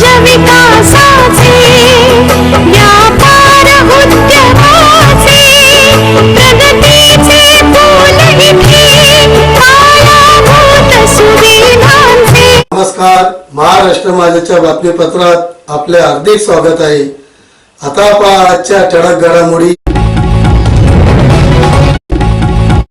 विकासाचे व्यापार उद्यमाचे प्रगतीचे फूल इथे पायाभूत सुविधांचे. नमस्कार महाराष्ट्र माझ्याच्या बातमीपत्रात आपले हार्दिक स्वागत आहे. आता पहा आजच्या ठळक घडामोडी.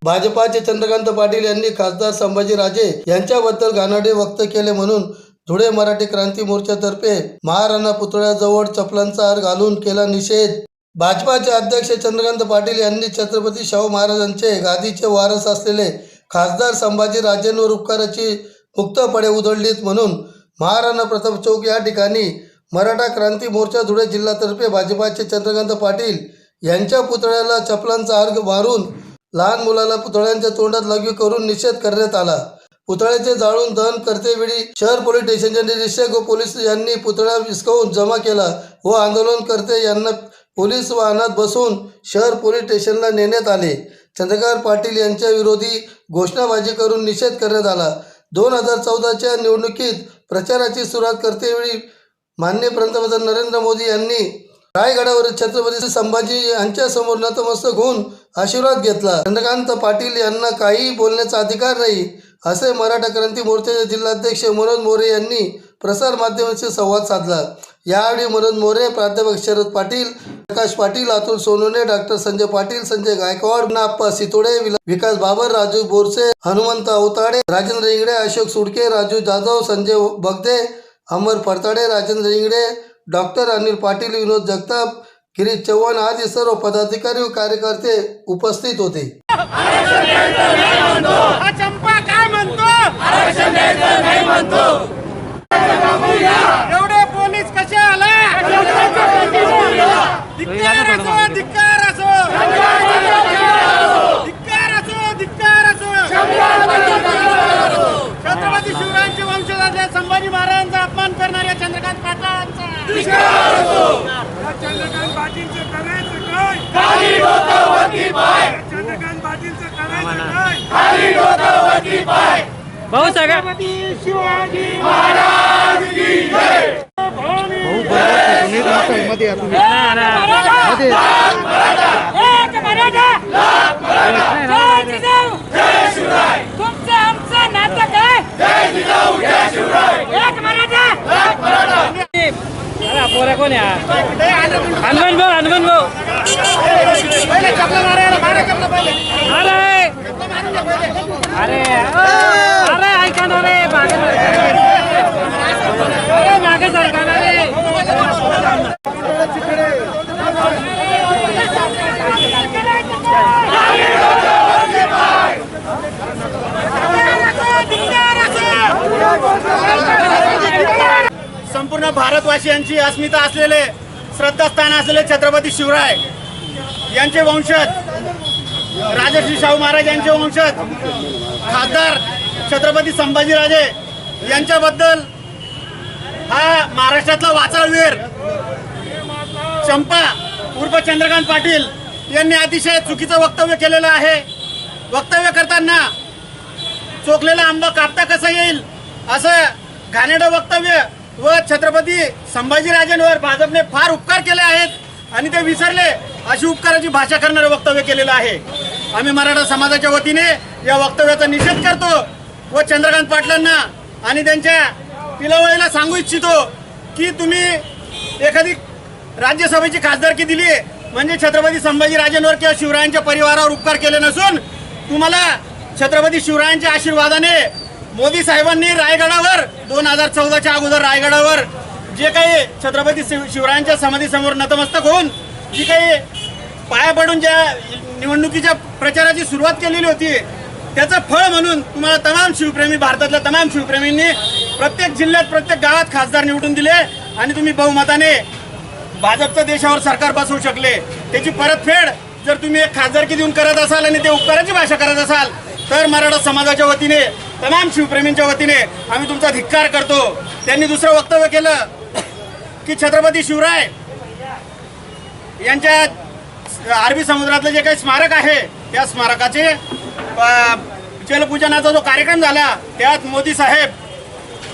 भाजपाचे चंद्रकांत पाटील यांनी खासदार संभाजीराजे यांच्याबद्दल घाणाडे वक्त केले म्हणून धुळे मराठी क्रांती मोर्चातर्फे महाराणा पुतळ्याजवळ चपलांचा हार घालून केला निषेध. भाजपाचे अध्यक्ष चंद्रकांत पाटील यांनी छत्रपती शाहू महाराजांचे गादीचे वारस असलेले खासदार संभाजी राजेंवर उपकाराची मुक्तपणे उधळलीत म्हणून महाराणा प्रताप चौक या ठिकाणी मराठा क्रांती मोर्चा धुळे जिल्हातर्फे भाजपाचे चंद्रकांत पाटील यांच्या पुतळ्याला चपलांचा अर्घ मारून लहान मुलाला पुतळ्यांच्या तोंडात लघवी करून निषेध करण्यात आला. पुतळ्याचे जाळून दहन करतेवेळी शहर पोलीस स्टेशनचे निरीक्षक व पोलीस यांनी पुतळा विस्कवून जमा केला व आंदोलनकर्ते यांना पोलीस वाहनात बसवून शहर पोलीस स्टेशनला नेण्यात आले. चंद्रकांत पाटील यांच्या विरोधी घोषणाबाजी करून निषेध करण्यात आला. दोन हजार चौदाच्या निवडणुकीत प्रचाराची सुरुवात करतेवेळी माननीय पंतप्रधान नरेंद्र मोदी यांनी रायगडावर छत्रपती संभाजी यांच्यासमोर नतमस्तक होऊन आशीर्वाद घेतला. चंद्रकांत पाटील यांना काही बोलण्याचा अधिकार नाही. असे मराठा क्रांती मोर्चाचे जिल्हाध्यक्ष मनोज मोरे यांनी प्रसार माध्यमांशी संवाद साधला. यावेळी मनोज मोरे प्राध्यापक शरद पाटील प्रकाश पाटील अतुल सोनवणे डॉक्टर संजय पाटील संजय गायकवाड नाप्पा सितोडे विकास बाबर राजू बोरसे हनुमंत अवताडे राजेंद्र इंगडे अशोक सुडके राजू जाधव संजय बगदे अमर फडताडे राजेंद्र इंगडे डॉक्टर अनिल पाटील विनोद जगताप गिरीश चव्हाण आदी सर्व पदाधिकारी व कार्यकर्ते उपस्थित होते. आरक्षण द्यायचं नाही म्हणतो. एवढे पोलीस कसे आले धिक्कार असो धिक्कार असो धिक्कार असो धिक्कार असो छत्रपती शिवरायांचे वंशजाचे संभाजी महाराजांचा अपमान करणाऱ्या चंद्रकांत पाटलांचा या चंद्रकांत पाटीलचं करायचं काय चंद्रकांत पाटीलचं करायचं काय भाऊ छत्रपती शिवाजी महाराज की जय. एक मराठा. जय जिजाऊ. तुमचं आमचं नातं काय? एक मराठा. पोऱ्या कोण या संपूर्ण भारतवासियांची अस्मिता असलेले श्रद्धास्थान असलेले छत्रपती शिवराय यांचे वंशज राजश्री शाहू महाराज यांचे वंशज खासदार छत्रपती संभाजीराजे यांच्याबद्दल हा महाराष्ट्रातला वाचाळवीर चंपा उर्फ चंद्रकांत पाटील यांनी अतिशय चुकीचं वक्तव्य केलेलं आहे. वक्तव्य करताना चोखलेला आंबा कापता कसं येईल असं घाणेडं वक्तव्य व छत्रपती संभाजीराजेंवर भाजपने फार उपकार केले आहेत आणि ते विसरले अशी उपकाराची भाषा करणारं वक्तव्य केलेलं आहे. आम्ही मराठा समाजाच्या वतीने या वक्तव्याचा निषेध करतो व चंद्रकांत पाटलांना आणि त्यांच्या पिलावळीला सांगू इच्छितो की तुम्ही एखादी राज्यसभेची खासदारकी दिली म्हणजे छत्रपती संभाजीराजेंवर किंवा शिवरायांच्या परिवारावर उपकार केले नसून तुम्हाला छत्रपती शिवरायांच्या आशीर्वादाने मोदी साहेबांनी रायगडावर दोन हजार चौदाच्या अगोदर रायगडावर जे काही छत्रपती शिव- शिवरायांच्या समाधीसमोर नतमस्तक होऊन जी काही पाया पडून ज्या निवडणुकीच्या प्रचाराची सुरुवात केलेली होती त्याचं फळ म्हणून तुम्हाला तमाम शिवप्रेमी भारतातल्या तमाम शिवप्रेमींनी प्रत्येक जिल्ह्यात प्रत्येक गावात खासदार निवडून दिले आणि तुम्ही बहुमताने भाजपचं देशावर सरकार बसवू शकले. त्याची परतफेड जर तुम्ही एक खासदारकी देऊन करत असाल आणि ते उपकाराची भाषा करत असाल तर मराठा समाजाच्या वतीने तमाम शिवप्रेमींच्या वतीने आम्ही तुमचा धिक्कार करतो. त्यांनी दुसरं वक्तव्य केलं की छत्रपती शिवराय यांच्या अरबी समुद्रातलं जे काही स्मारक आहे त्या स्मारकाचे जलपूजनाचा जो कार्यक्रम झाला त्यात मोदी साहेब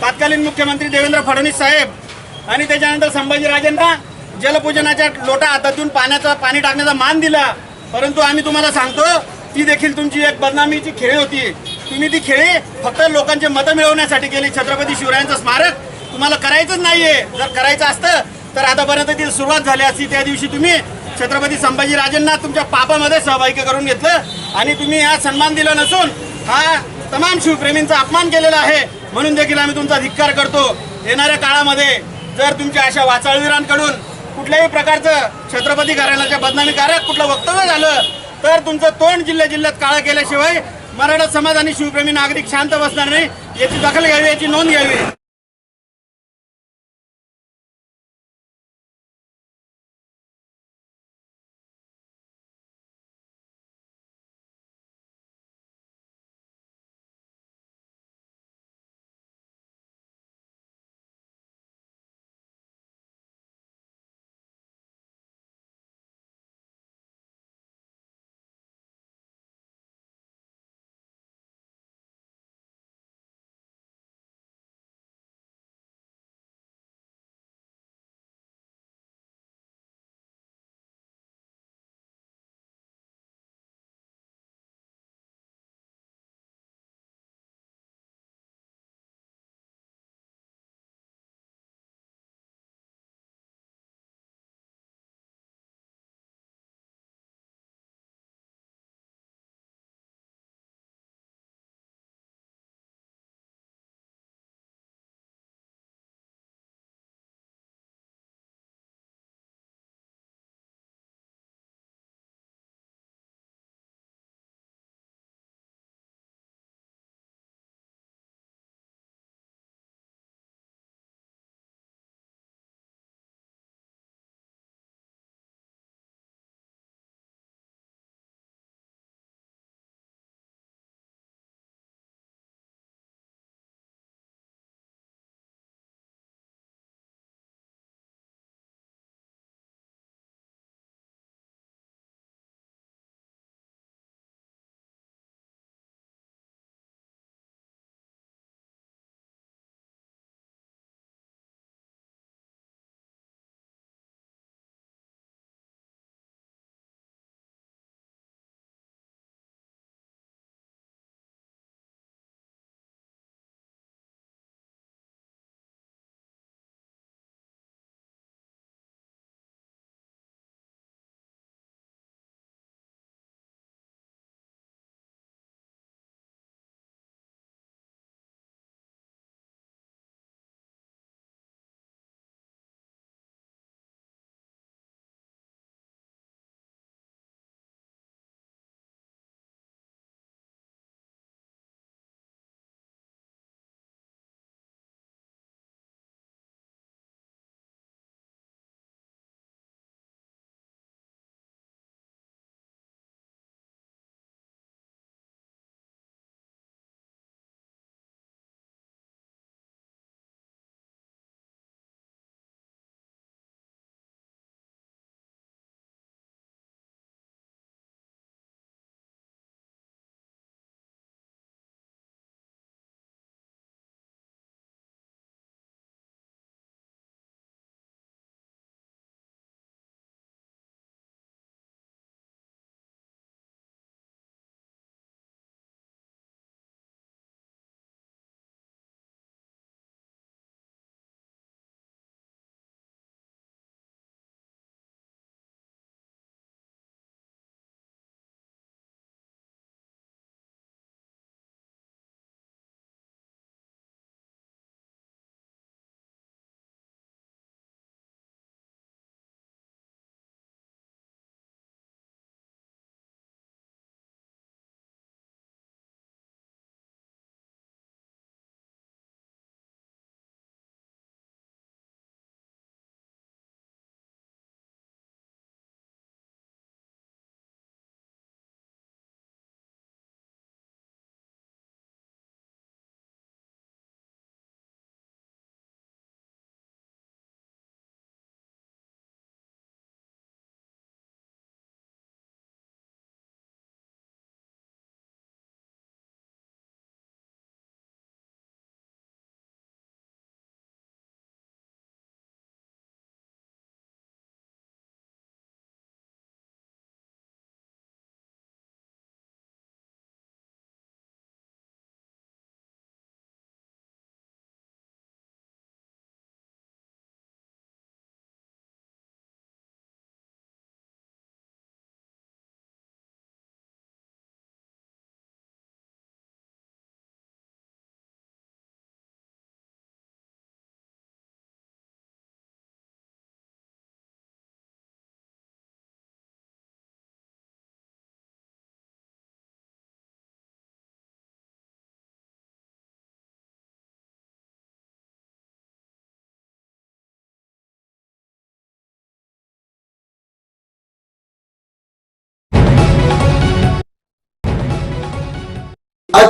तत्कालीन मुख्यमंत्री देवेंद्र फडणवीस साहेब आणि त्याच्यानंतर संभाजीराजेंना जलपूजनाच्या लोटा हातातून पाण्याचा पाणी टाकण्याचा मान दिला. परंतु आम्ही तुम्हाला सांगतो ती देखील तुमची एक बदनामीची खेळ होती. तुम्ही ती खेळी फक्त लोकांचे मतं मिळवण्यासाठी केली छत्रपती शिवरायांचं स्मारक. तुम्हाला करायचंच नाहीये. जर करायचं असतं तर आतापर्यंत ती सुरुवात झाली असती. त्या दिवशी तुम्ही छत्रपती संभाजीराजेंना तुमच्या पापामध्ये सहभागी करून घेतलं. आणि तुम्ही हा सन्मान दिला नसून हा तमाम शिवप्रेमींचा अपमान केलेला आहे. म्हणून देखील आम्ही तुमचा धिक्कार करतो. येणाऱ्या काळामध्ये जर तुमच्या अशा वाचाळवीरांकडून कुठल्याही प्रकारचं छत्रपती घराण्याच्या बदनामीकारक कुठलं वक्तव्य झालं तर तुमचं तोंड जिल्ह्या जिल्ह्यात काळा केल्याशिवाय मराठा समाज आणि शिवप्रेमी नागरिक शांत बसणार नाही याची दखल घ्यावी याची नोंद घ्यावी.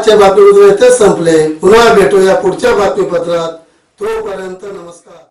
आजचे बातमीपत्र इथेच संपले. पुन्हा भेटूया पुढच्या बातमीपत्रात. तोपर्यंत नमस्कार.